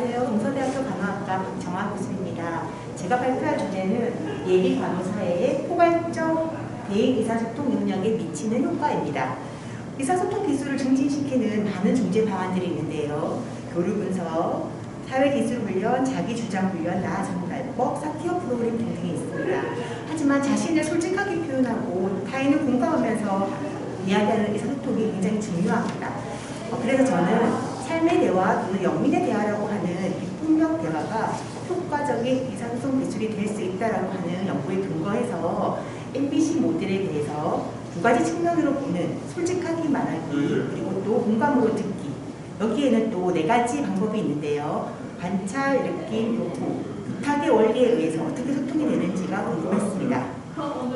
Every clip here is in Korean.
안녕하세요. 동서대학교 간호학과 박정화 교수입니다. 제가 발표할 주제는 예비 간호사의 포괄적 대인 의사소통 능력에 미치는 효과입니다. 의사소통 기술을 증진시키는 많은 중재 방안들이 있는데요. 교류 분석, 사회기술 훈련, 자기주장 훈련, 나전달법, 사티어 프로그램 등등이 있습니다. 하지만 자신을 솔직하게 표현하고 타인을 공감하면서 이야기하는 의사소통이 굉장히 중요합니다. 어, 그래서 저는 삶의 대화 또는 영민의 대화라고 비폭력 대화가 효과적인 의사소통 기술이 될 수 있다라고 하는 연구에 근거해서 MBC 모델에 대해서 두 가지 측면으로 보는 솔직하게 말하기 그리고 또 공감으로 듣기 여기에는 또 네 가지 방법이 있는데요. 관찰, 느낌, 요구, 부탁의 원리에 의해서 어떻게 소통이 되는지가 궁금했습니다.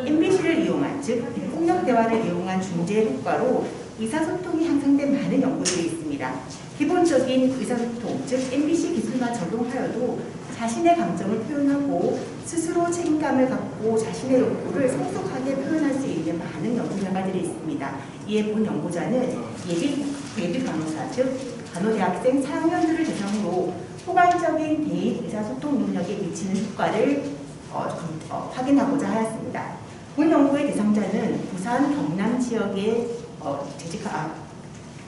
MBC를 이용한 즉 비폭력 대화를 이용한 중재 효과로 의사소통이 향상된 많은 연구들이 있습니다. 기본적인 의사소통, 즉 MBC 기술만 적용하여도 자신의 감정을 표현하고 스스로 책임감을 갖고 자신의 욕구를 성숙하게 표현할 수 있는 많은 연구 결과들이 있습니다. 이에 본 연구자는 예비, 예비 간호사, 즉 간호대학생 4학년들을 대상으로 포괄적인 대인 의사소통 능력에 미치는 효과를 어, 어, 확인하고자 하였습니다. 본 연구의 대상자는 부산 경남 지역에 어, 재직하,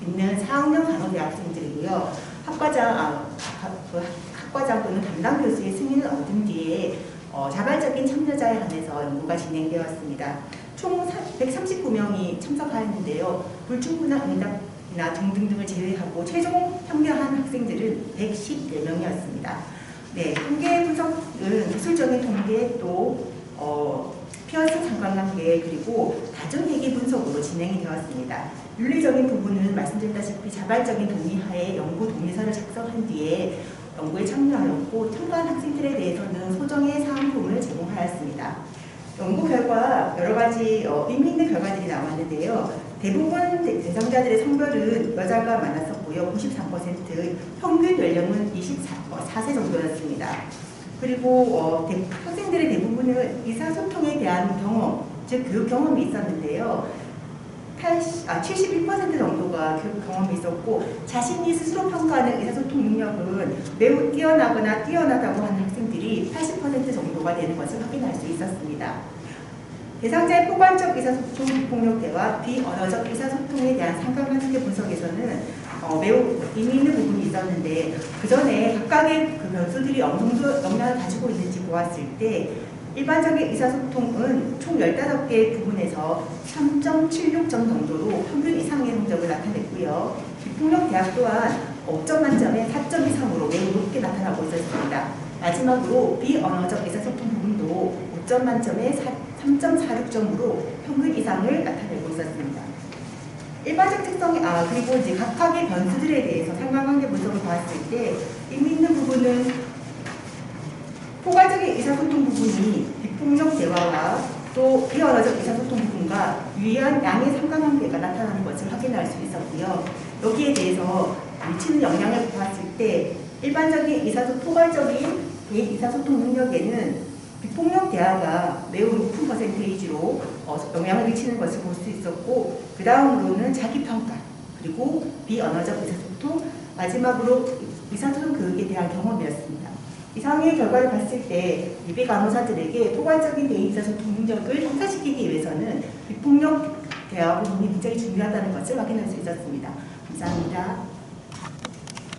있는 4학년 간호대 학생들이고요. 학과장, 아, 학, 그 학과장 또는 담당 교수의 승인을 얻은 뒤에 어, 자발적인 참여자에 한해서 연구가 진행되었습니다. 총 139명이 참석하였는데요. 불충분한 응답이나 등등등을 제외하고 최종 합격한 학생들은 114명이었습니다. 네, 통계 분석은 기술적인 통계 또 어, 피어스 상관관계 그리고 가정얘기 분석으로 진행이 되었습니다. 윤리적인 부분은 말씀드렸다시피 자발적인 동의하에 연구 동의서를 작성한 뒤에 연구에 참여하였고 참가한 학생들에 대해서는 소정의 사항품을 제공하였습니다. 연구 결과 여러 가지 어, 의미 있는 결과들이 나왔는데요. 대부분 대상자들의 성별은 여자가 많았었고요. 93% 평균 연령은 24세 정도였습니다. 그리고 어, 대, 학생들의 대부분은 의사소통에 대한 경험, 즉 교육 경험이 있었는데요. 80, 아, 71% 정도가 교육 경험이 있었고 자신이 스스로 평가하는 의사소통 능력은 매우 뛰어나거나 뛰어나다고 하는 학생들이 80% 정도가 되는 것을 확인할 수 있었습니다. 대상자의 포괄적 의사소통 비폭력 대화, 비언어적 의사소통에 대한 상관관계 분석에서는 어, 매우 의미 있는 부분이 있었는데 그 전에 각각의 그 변수들이 어느 정도 영향을 가지고 있는지 보았을 때 일반적인 의사소통은 총 15개의 부분에서 3.76점 정도로 평균 이상의 성적을 나타냈고요. 비폭력 대학 또한 5점 만점에 4점 이상으로 매우 높게 나타나고 있었습니다. 마지막으로 비언어적 의사소통 부분도 5점 만점에 3.46점으로 평균 이상을 나타내고 있었습니다. 일반적 특성이 아 그리고 이제 각각의 변수들에 대해서 상관관계 분석을 있는 부분은 포괄적인 의사소통 부분이 비폭력 대화와 또 비언어적 의사소통 부분과 유의한 양의 상관관계가 나타나는 것을 확인할 수 있었고요. 여기에 대해서 미치는 영향을 봤을 때 일반적인 의사소통 포괄적인 의사소통 능력에는 비폭력 대화가 매우 높은 퍼센테이지로 어, 영향을 미치는 것을 볼 수 있었고 그 다음으로는 자기평가 그리고 비언어적 의사소통 마지막으로 의사소통 교육에 대한 경험이었습니다. 이 상의 결과를 봤을 때 예비 간호사들에게 포괄적인 대인 의사소통 능력을 향상시키기 위해서는 비폭력 대화 부분이 굉장히 중요하다는 것을 확인할 수 있었습니다. 감사합니다.